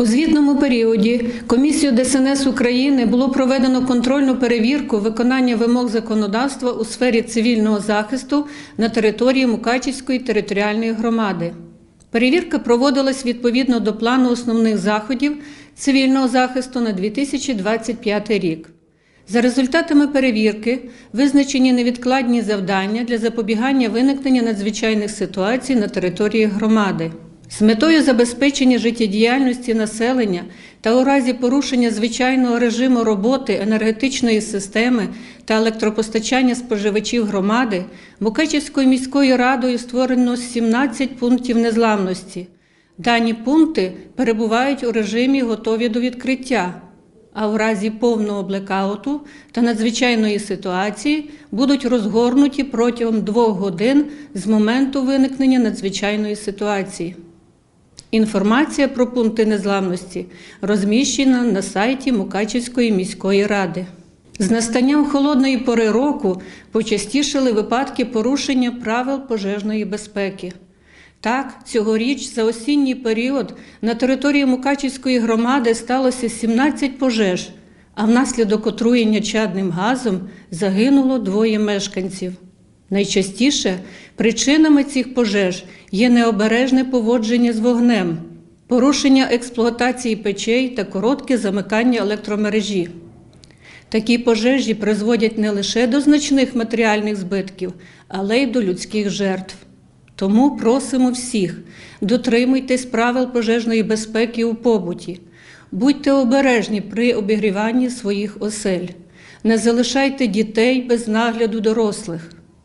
У звітному періоді комісію ДСНС України було проведено контрольну перевірку виконання вимог законодавства у сфері цивільного захисту на території Мукачівської територіальної громади. Перевірка проводилась відповідно до плану основних заходів цивільного захисту на 2025 рік. За результатами перевірки визначені невідкладні завдання для запобігання виникнення надзвичайних ситуацій на території громади. З метою забезпечення життєдіяльності населення та у разі порушення звичайного режиму роботи енергетичної системи та електропостачання споживачів громади Мукачівською міською радою створено 17 пунктів незламності. Дані пункти перебувають у режимі готові до відкриття, а в разі повного блекауту та надзвичайної ситуації будуть розгорнуті протягом двох годин з моменту виникнення надзвичайної ситуації. Інформація про пункти незламності розміщена на сайті Мукачівської міської ради. З настанням холодної пори року почастішали випадки порушення правил пожежної безпеки. Так, цьогоріч за осінній період на території Мукачівської громади сталося 17 пожеж, а внаслідок отруєння чадним газом загинуло двоє мешканців. Найчастіше причинами цих пожеж є необережне поводження з вогнем, порушення експлуатації печей та коротке замикання електромережі. Такі пожежі призводять не лише до значних матеріальних збитків, але й до людських жертв. Тому просимо всіх, дотримуйтесь правил пожежної безпеки у побуті, будьте обережні при обігріванні своїх осель, не залишайте дітей без нагляду дорослих,